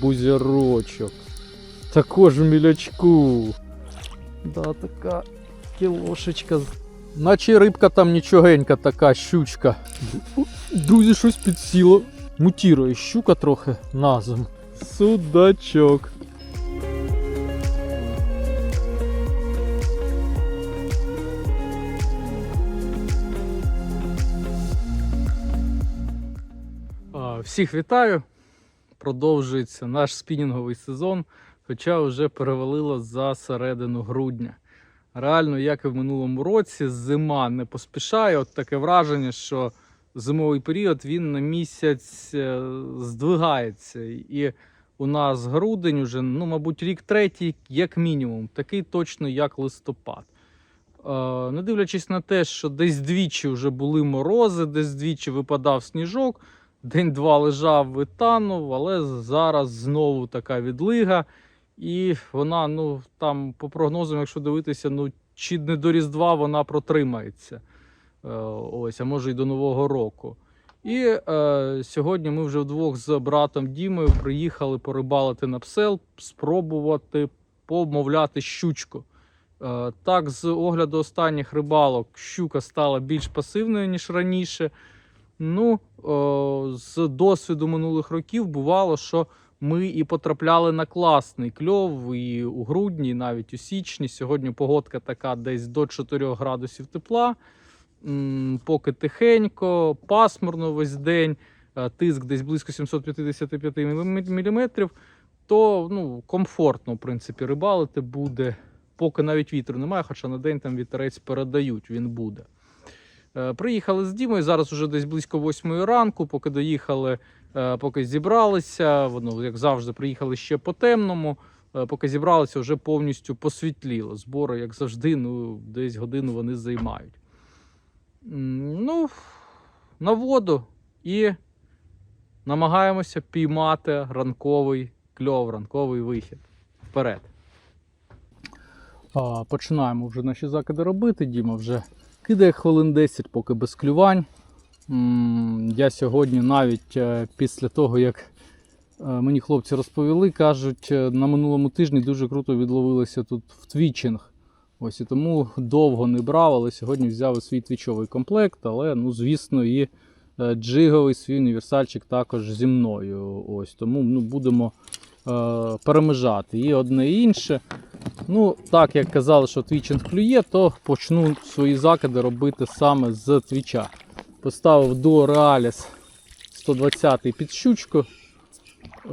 бузярочок. Також в мілячку. Да, така кілошечка. Наче рибка там нічогенька така, щучка. Друзі, щось підсіло. Мутірує щука трохи назом. Судачок. Всіх вітаю. Продовжується наш спінінговий сезон, хоча вже перевалило за середину грудня. Реально, як і в минулому році, зима не поспішає. От таке враження, що зимовий період він на місяць е, здвигається. І у нас грудень уже, ну, мабуть, рік третій, як мінімум, такий точно, як листопад. Е, Не дивлячись на те, що десь двічі вже були морози, десь двічі випадав сніжок, день-два лежав, витанув, але зараз знову така відлига. І вона, ну там, по прогнозам, якщо дивитися, ну чи не до Різдва вона протримається. Е, ось, а може й до Нового року. І е, сьогодні ми вже вдвох з братом Дімою приїхали порибалити на псел, спробувати помовляти щучку. Е, так, з огляду останніх рибалок, щука стала більш пасивною, ніж раніше. Ну, з досвіду минулих років бувало, що ми і потрапляли на класний кльов і у грудні, і навіть у січні. Сьогодні погодка така десь до 4 градусів тепла. Поки тихенько, пасмурно весь день, е, тиск десь близько 755 мм, то ну, комфортно, в принципі, рибалити буде. Поки навіть вітру немає, хоча на день там вітерець передають, він буде. Е, Приїхали з Дімою, зараз уже десь близько 8 ранку, поки доїхали, е, поки зібралися. Воно, як завжди, приїхали ще по темному. Е, Поки зібралися, вже повністю посвітліло. Збори, як завжди, ну, десь годину вони займають. Ну, на воду і намагаємося піймати ранковий кльов, ранковий вихід. Вперед. Починаємо вже наші закиди робити. Діма вже кидає хвилин 10, поки без клювань. Я сьогодні навіть е, після того, як е, мені хлопці розповіли, кажуть, е, на минулому тижні дуже круто відловилися тут в твічинг. Ось і тому довго не брав, але сьогодні взяв свій твічовий комплект, але, ну, звісно, і джиговий свій універсальчик також зі мною. Ось Тому ну, будемо перемежати і одне і інше. Ну, так як казали, що твічинг клює, то почну свої закиди робити саме з твіча. Поставив до Realis 120 під щучку.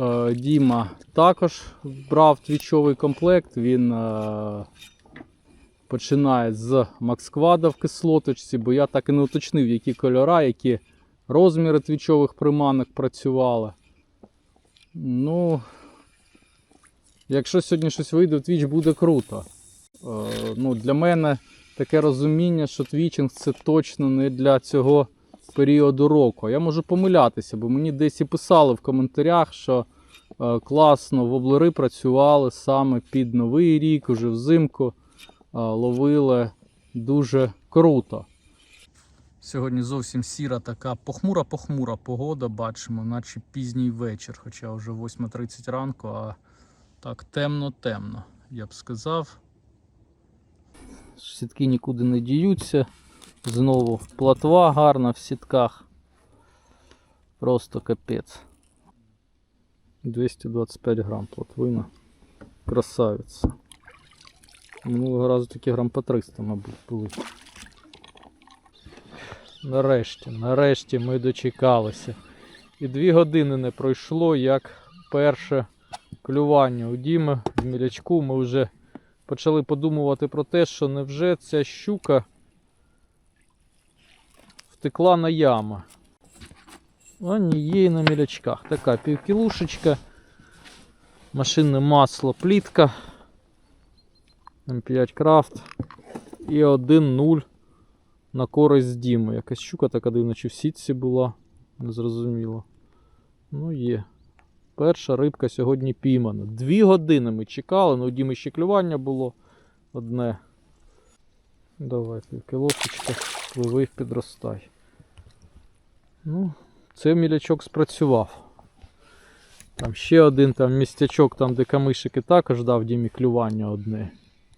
Е, Діма також брав твічовий комплект. Він е, починає з Максквада в кислоточці, бо я так і не уточнив, які кольора, які розміри твічових приманок працювали. Ну, Якщо сьогодні щось вийде в твіч, буде круто. Е, ну, для мене таке розуміння, що твічинг це точно не для цього періоду року. Я можу помилятися, бо мені десь і писали в коментарях, що е, класно воблери працювали саме під Новий рік, уже взимку е, ловили дуже круто. Сьогодні зовсім сіра така похмура-похмура погода, бачимо, наче пізній вечір, хоча вже 8.30 ранку, а так, темно-темно, я б сказав. Сітки нікуди не діються. Знову платва гарна в сітках. Просто капець. 225 грам платвина. Красавиця. Минулого разу такі грам по 300, мабуть, були. Нарешті, нарешті ми дочекалися. І дві години не пройшло, як перше клювання у Діми в мілячку. Ми вже почали подумувати про те, що невже ця щука втекла на яму. А ні, є і на мілячках. Така півкілушечка, машинне масло, плітка, М5 крафт і 1-0 на користь Діми. Якась щука така дивна, чи в сітці була, незрозуміло. Ну є. Перша рибка сьогодні піймана. Дві години ми чекали, ну у Діми ще клювання було одне. Давай, півкілосочка, пливи підростай. Ну, це мілячок спрацював. Там ще один там містячок, там де камишики також дав Дімі клювання одне.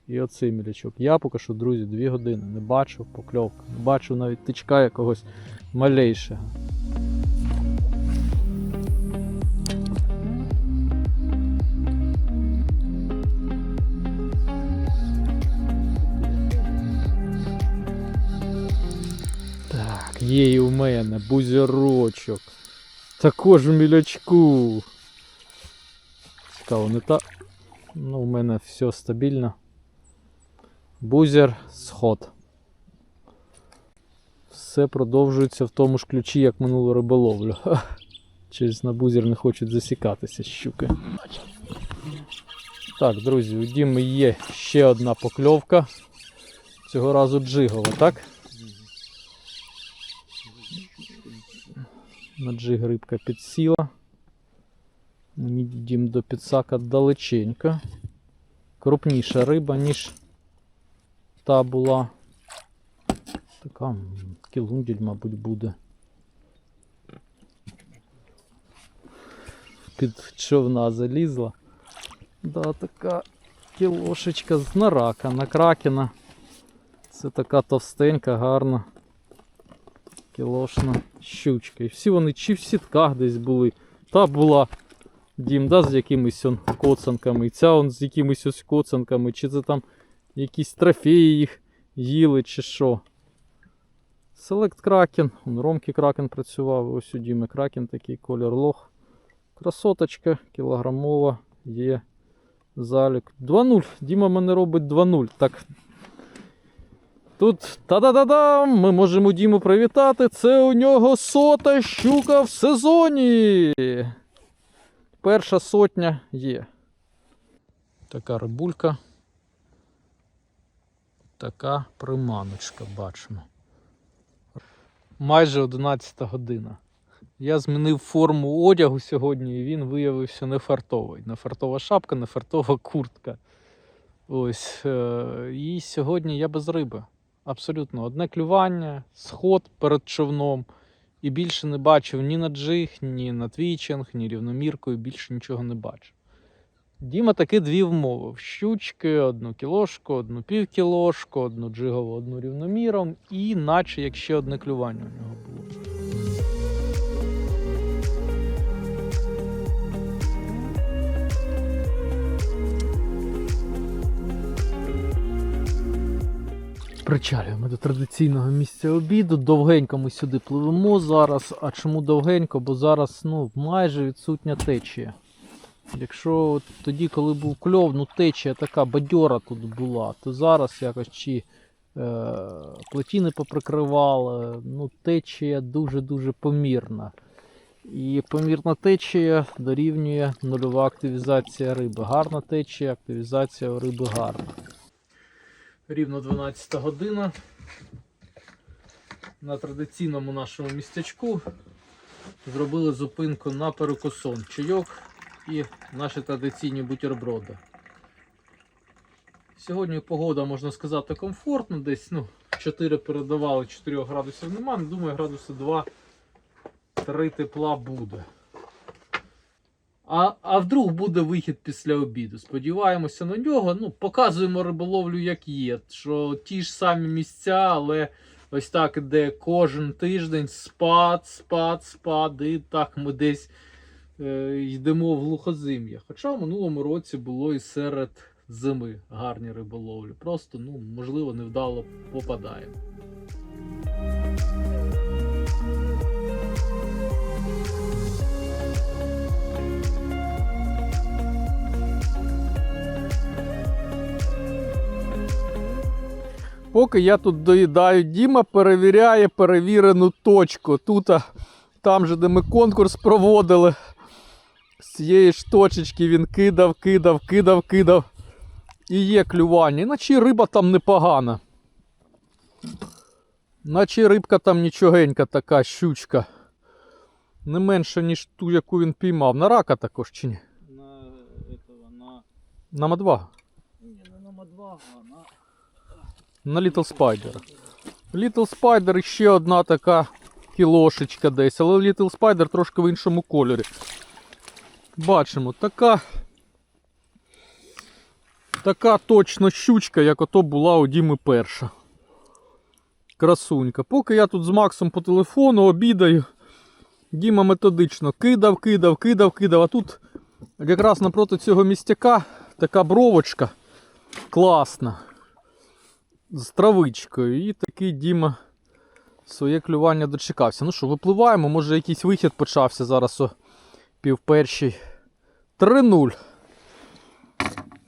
І оцей мілячок. Я поки що, друзі, дві години не бачив покльовки. Не бачив навіть тичка якогось малейшого. Є і у мене бузірочок. Також в мілячку. Цікаво, не та. Ну, у мене все стабільно. Бузер, сход. Все продовжується в тому ж ключі, як минулу риболовлю. Через на бузер не хочуть засікатися щуки. Так, друзі, у Діми є ще одна покльовка. Цього разу джигова, так? На джиг рибка підсіла. Мені дім до підсака далеченько. Крупніша риба, ніж та була. Така кілунділь, мабуть, буде. Під човна залізла. Да, така кілошечка з нарака, на кракена. Це така товстенька, гарна. Кілошна щучка. І всі вони чи в сітках десь були. Та була дім, да, з якимись он коцанками. І ця он з якимись ось коцанками. Чи це там якісь трофеї їх їли, чи що. Селект Кракен. Он Ромки Кракен працював. Ось у Діми Кракен такий колір лох. Красоточка, кілограмова, є залік. 2-0. Діма мене робить 2-0. Так. Тут та-да-да-дам! Ми можемо Діму привітати. Це у нього сота щука в сезоні. Перша сотня є. Така рибулька. Така приманочка бачимо. Майже 11 година. Я змінив форму одягу сьогодні, і він виявився не фартовий. Не фартова шапка, не фартова куртка. Ось. е, І сьогодні я без риби. Абсолютно одне клювання, сход перед човном. І більше не бачив ні на джиг, ні на твічинг, ні рівноміркою, більше нічого не бачив. Діма таки дві вмови: щучки, одну кілошку, одну півкілошку, одну джигову, одну рівноміром, і наче як ще одне клювання у нього було. Причалюємо до традиційного місця обіду. Довгенько ми сюди пливемо зараз. А чому довгенько? Бо зараз ну, майже відсутня течія. Якщо тоді, коли був кльов, ну течія така бадьора тут була, то зараз якось чи е, плотіни поприкривали, ну течія дуже-дуже помірна. І помірна течія дорівнює нульова активізація риби. Гарна течія, активізація риби гарна. Рівно 12 година. На традиційному нашому містечку зробили зупинку на перекусон, чайок і наші традиційні бутерброди. Сьогодні погода, можна сказати, комфортна, десь ну, 4 передавали, 4 градусів немає. Думаю, градуси 2-3 тепла буде. А, а вдруг буде вихід після обіду. Сподіваємося на нього. Ну, показуємо риболовлю, як є. Що ті ж самі місця, але ось так іде кожен тиждень спад, спад, спад. І так ми десь е, йдемо в глухозим'я. Хоча в минулому році було і серед зими гарні риболовлі. Просто, ну, можливо, невдало попадаємо. Поки я тут доїдаю, Діма перевіряє перевірену точку. Тут, там же, де ми конкурс проводили, з цієї ж точечки він кидав, кидав, кидав, кидав. І є клювання. Іначе риба там непогана. Наче рибка там нічогенька така, щучка. Не менше, ніж ту, яку він піймав. На рака також чи ні? на этого, на... На М2. Не, на номер два, а на... На Little Spider. Little Spider ще одна така кілошечка десь, але Little Spider трошки в іншому кольорі. Бачимо, така. Така точно щучка, як ото була у Діми перша. Красунька. Поки я тут з Максом по телефону обідаю, Діма методично кидав, кидав, кидав, кидав. А тут якраз напроти цього містяка така бровочка класна. З травичкою. І такий Діма своє клювання дочекався. Ну що, випливаємо, може якийсь вихід почався зараз о півпершій. 3-0.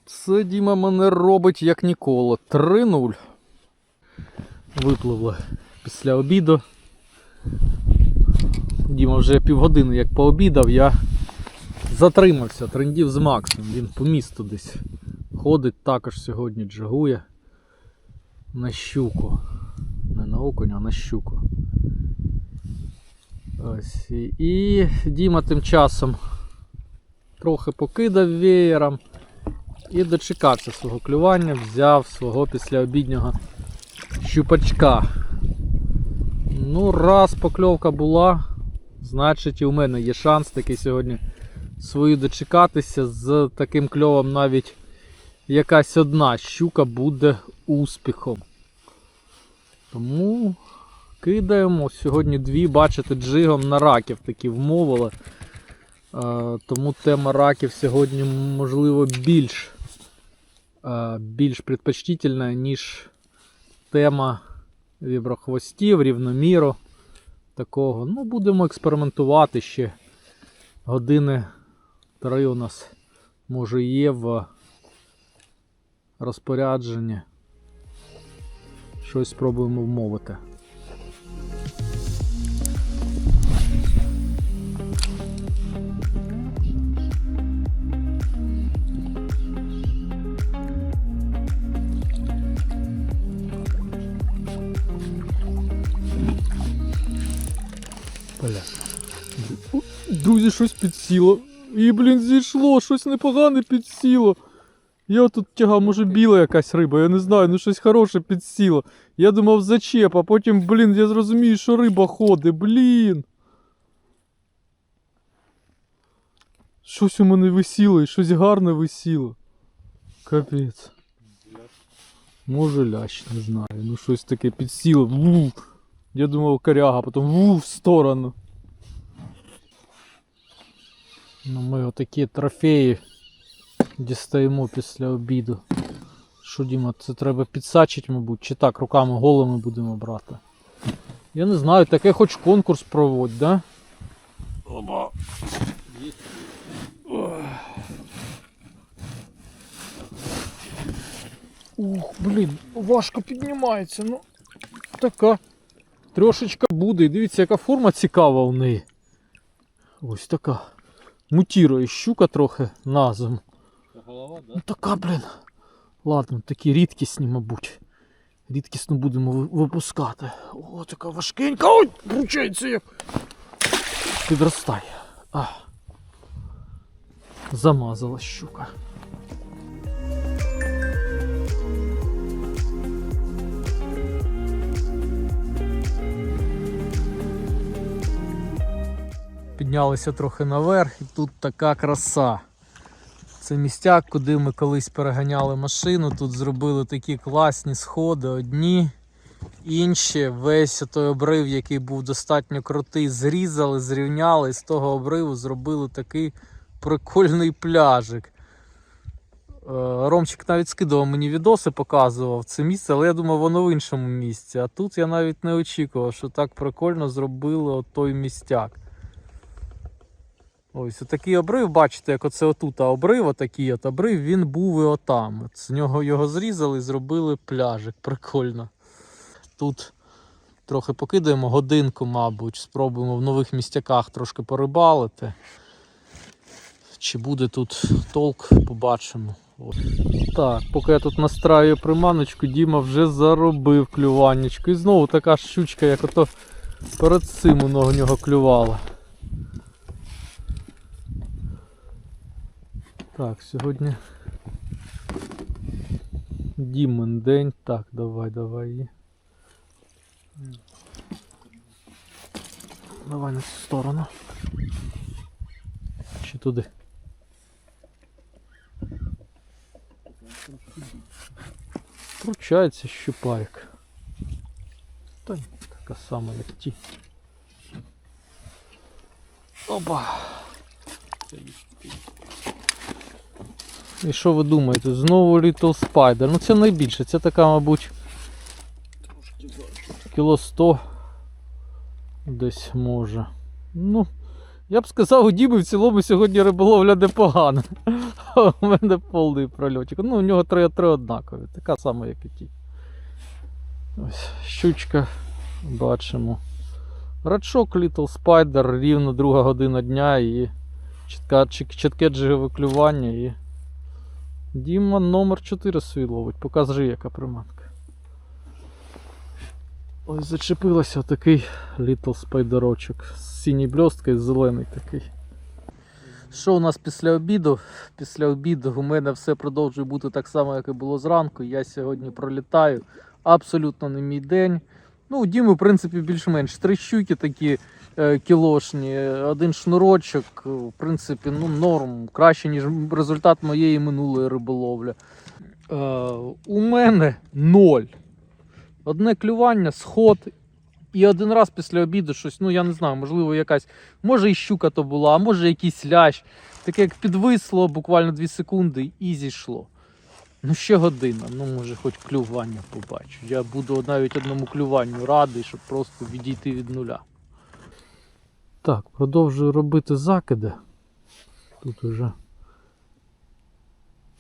Це Діма мене робить як ніколи. 3-0. Випливли після обіду. Діма вже півгодини як пообідав, я затримався, трендів з Максом. Він по місту десь ходить, також сьогодні джагує на щуку. Не на окуня, а на щуку. Ось. і- Діма тим часом трохи покидав веєром і дочекався свого клювання, взяв свого післяобіднього щупачка. Ну, раз покльовка була, значить і у мене є шанс такий сьогодні свою дочекатися. З таким кльовом навіть якась одна щука буде успіхом. Тому кидаємо. Сьогодні дві, бачите, джигом на раків такі вмовили. Е, Тому тема раків сьогодні, можливо, більш, е, більш предпочтительна, ніж тема віброхвостів, рівноміру. Такого. Ну, будемо експериментувати ще. Години три у нас може є в розпорядженні. Щось спробуємо вмовити. Друзі, щось підсіло. І, блін, зійшло, щось непогане підсіло. Я тут тягав, може біла якась риба, я не знаю, ну щось хороше підсіло. Я думав зачеп, а потім, блін, я зрозумію, що риба ходить, блін. Щось у мене висіло і щось гарне висіло. Капець. Може лящ, не знаю. Ну щось таке підсіло. Ву. Я думав коряга, потім ву в сторону. Ну ми отакі трофеї дістаємо після обіду. Що, Діма, це треба підсачити, мабуть, чи так, руками голими будемо брати. Я не знаю, таке хоч конкурс проводь, да? Оба. Ух, блін, важко піднімається, ну така. Трошечка буде. І дивіться, яка форма цікава у неї. Ось така. Мутірує щука трохи назом. Голова, да? Ну така, блін. Ладно, такі рідкісні, мабуть. Рідкісно будемо випускати. О, така важкенька. Ой, вручається як. Підростає. А. Замазала щука. Піднялися трохи наверх і тут така краса. Це містяк, куди ми колись переганяли машину. Тут зробили такі класні сходи. Одні, інші. Весь той обрив, який був достатньо крутий, зрізали, зрівняли і з того обриву зробили такий прикольний пляжик. Е, Ромчик навіть скидував мені відоси, показував це місце, але я думав, воно в іншому місці. А тут я навіть не очікував, що так прикольно зробили той містяк. Ось отакий обрив, бачите, як оце отут обрив, отакий от обрив, він був і отам. От з нього його зрізали зробили пляжик. Прикольно. Тут трохи покидаємо годинку, мабуть, спробуємо в нових містяках трошки порибалити. Чи буде тут толк, побачимо. От. Так, поки я тут настраю приманочку, Діма вже заробив клюваннячку. І знову така щучка, як ото перед цим у нього клювала. Так, сьогодні Дімен день. Так, давай, давай її. Давай на цю сторону. Чи туди. Вручається щупайк. Та ні, така сама, як ті. Опа! І що ви думаєте? Знову Little Spider. Ну це найбільше, це така, мабуть, кіло 100 десь може. Ну, я б сказав, у Діби в цілому сьогодні риболовля непогана. У мене повний прольотик. Ну, у нього 3-3 однакові. Така сама, як і ті. Ось щучка. Бачимо. Рачок Little Spider, рівно друга година дня і чітке джигове клювання і. Діма номер 4 свій ловить. Покажи, яка приманка. Ось зачепилося такий Little Spiderочок. З синій бльосткою, зелений такий. Що у нас після обіду? Після обіду у мене все продовжує бути так само, як і було зранку. Я сьогодні пролітаю. Абсолютно не мій день. Ну, у Діми, в принципі, більш-менш три щуки такі кілошні, один шнурочок, е, в принципі, ну, норм. Краще, ніж результат моєї минулої риболовлі. Е, у мене ноль. Одне клювання, сход. І один раз після обіду щось, ну я не знаю, можливо, якась, може і щука то була, а може якийсь лящ. Таке як підвисло буквально 2 секунди і зійшло. Ну ще година, ну може хоч клювання побачу. Я буду навіть одному клюванню радий, щоб просто відійти від нуля. Так, продовжую робити закиди. Тут уже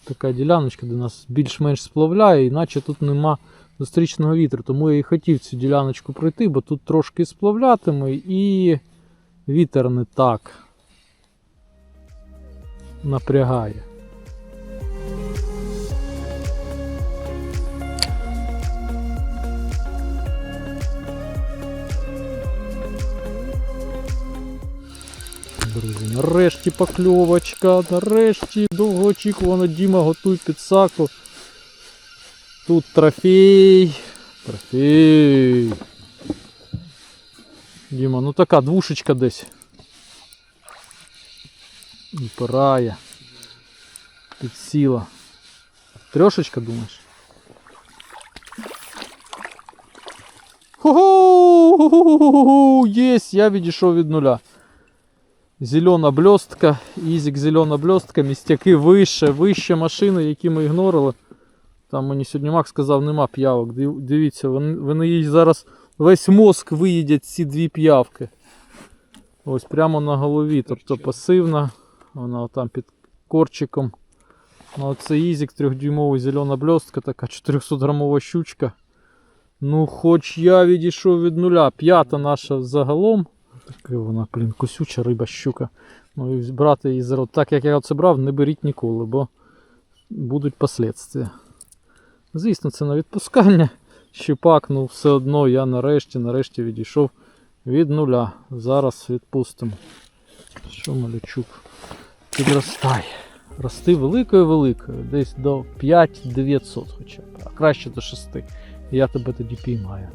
така діляночка, де нас більш-менш сплавляє, іначе тут нема зустрічного вітру. Тому я і хотів цю діляночку пройти, бо тут трошки сплавлятиме і вітер не так напрягає. Нарешті покльовочка, нарешті довгоочікувано Діма готуй підсаку. Тут трофей. Трофей. Діма, ну така двушечка десь. Упирає. Підсіла. Трьошечка, думаєш? Ху-ху! Єсть, я відійшов від нуля. Зелена блістка, Ізік зелена блістка, містяки вище, вище машини, які ми ігнорили. Там мені сьогодні Макс сказав, нема п'явок. Дивіться, вони, вони їй зараз весь мозк виїдять ці дві п'явки. Ось прямо на голові. Тобто пасивна, вона там під корчиком. Ну, оце Ізік трьохдюймовий зелена блістка, така 400 грамова щучка. Ну, хоч я відійшов від нуля. П'ята наша загалом. Така вона, блін, косюча риба щука. Ну і брати її зараз так, як я це брав, не беріть ніколи, бо будуть последствия. Звісно, це на відпускання. Щепак, ну все одно я нарешті, нарешті відійшов від нуля. Зараз відпустимо. Що малючук? Підростає. Рости великою-великою, десь до 5900 хоча б, а краще до 6. Я тебе тоді піймаю.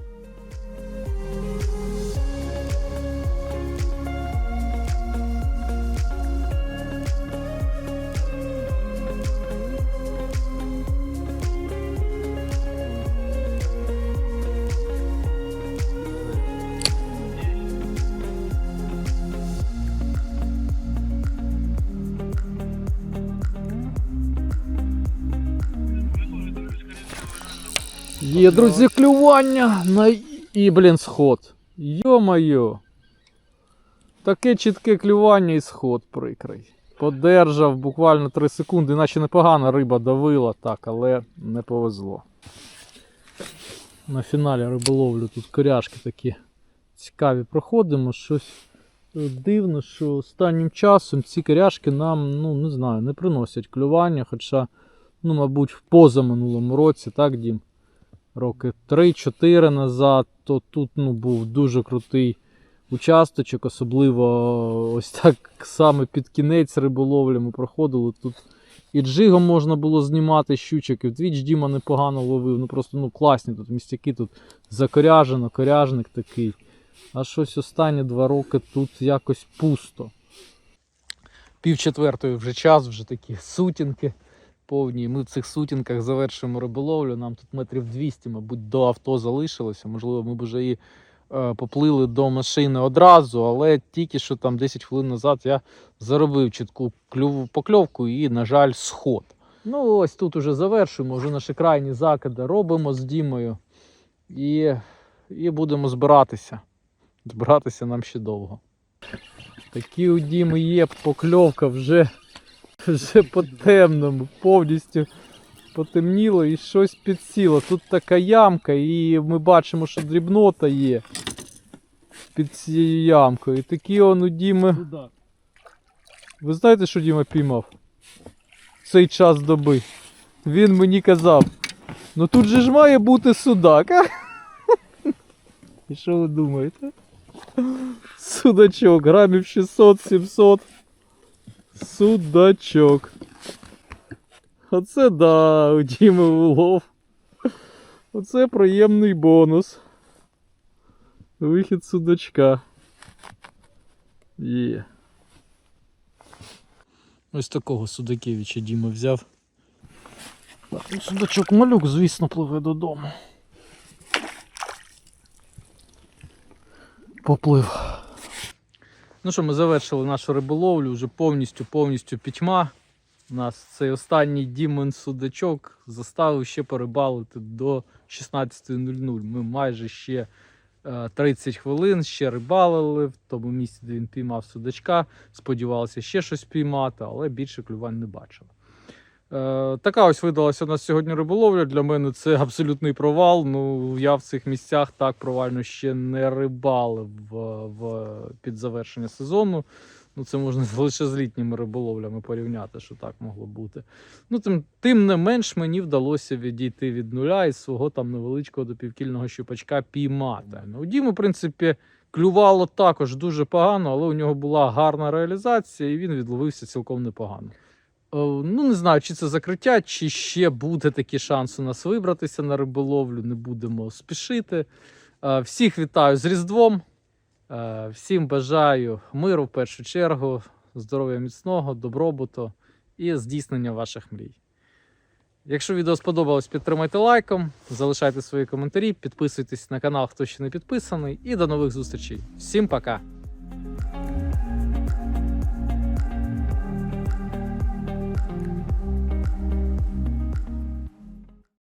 Є, друзі, клювання на і, блін, сход. Йо-моє. Таке чітке клювання і сход прикрий. Подержав буквально 3 секунди, наче непогана риба давила, так, але не повезло. На фіналі риболовлю тут коряшки такі цікаві проходимо. Щось дивно, що останнім часом ці коряшки нам, ну не знаю, не приносять клювання, хоча, ну, мабуть, в позаминулому році, так, Дім? Роки 3-4 назад, то тут ну, був дуже крутий участочок, особливо ось так саме під кінець риболовлі ми проходили. Тут і джигом можна було знімати щучок, і в двіч Діма непогано ловив. Ну просто ну, класні тут містяки, тут закоряжено, коряжник такий. А щось останні два роки тут якось пусто. Пів четвертої вже час, вже такі сутінки повні. І Ми в цих сутінках завершуємо риболовлю. Нам тут метрів 200, мабуть, до авто залишилося. Можливо, ми б вже і е, поплили до машини одразу, але тільки що там 10 хвилин назад я заробив чітку покльовку і, на жаль, сход. Ну, ось тут уже завершуємо, вже наші крайні закиди робимо з Дімою і, і будемо збиратися. Збиратися нам ще довго. Такі у Діми є покльовка вже, вже по темному, повністю потемніло і щось підсіло. Тут така ямка, і ми бачимо, що дрібнота є під цією ямкою. І такі он у Діми. Ви знаєте, що Діма піймав? Цей час доби. Він мені казав: ну тут же ж має бути судак. а?» І що ви думаєте? Судачок, грамів 600-700. Судачок. Оце да, у Діми улов. Оце приємний бонус. Вихід судачка. Є. Ось такого Судакевича Діма взяв. Судачок малюк, звісно, пливе додому. Поплив. Ну що, ми завершили нашу риболовлю, вже повністю повністю пітьма. У нас цей останній Дімон судачок заставив ще порибалити до 16.00. Ми майже ще е, 30 хвилин ще рибалили в тому місці, де він піймав судачка. Сподівалися ще щось піймати, але більше клювань не бачили. Е, така ось видалася у нас сьогодні риболовля. Для мене це абсолютний провал. Ну, я в цих місцях так провально ще не рибалив в, в, під завершення сезону. Ну, це можна лише з літніми риболовлями порівняти, що так могло бути. Ну, тим, тим не менш, мені вдалося відійти від нуля і свого там невеличкого до півкільного щупачка піймати. Ну, у в принципі, клювало також дуже погано, але у нього була гарна реалізація, і він відловився цілком непогано. Е, Ну, не знаю, чи це закриття, чи ще буде такий шанс у нас вибратися на риболовлю. Не будемо спішити. Е, Всіх вітаю з Різдвом. Е, Всім бажаю миру в першу чергу, здоров'я міцного, добробуту і здійснення ваших мрій. Якщо відео сподобалось, підтримайте лайком, залишайте свої коментарі, підписуйтесь на канал, хто ще не підписаний, і до нових зустрічей. Всім пока!